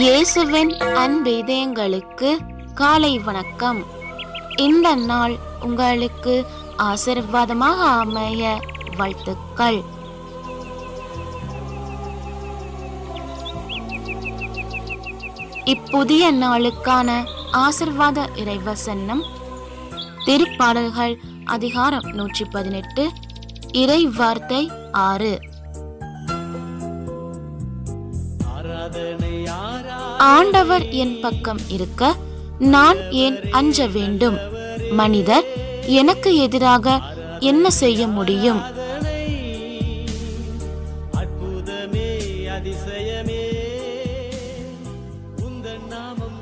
இயேசுவின் அன்பிதயங்களுக்கு காலை வணக்கம். இந்த நாள் உங்களுக்கு ஆசீர்வாதமாக அமைய வாழ்த்துக்கள். இப்புதிய நாளுக்கான ஆசிர்வாத இறைவசன்னம் திருப்பாடல்கள் அதிகாரம் நூற்றி பதினெட்டு இறை வார்த்தை ஆறு. ஆண்டவர் என் பக்கம் இருக்க நான் ஏன் அஞ்ச வேண்டும்? மனிதர் எனக்கு எதிராக என்ன செய்ய முடியும்? அற்புதமே அதிசயமே. உந்தன் நாமம்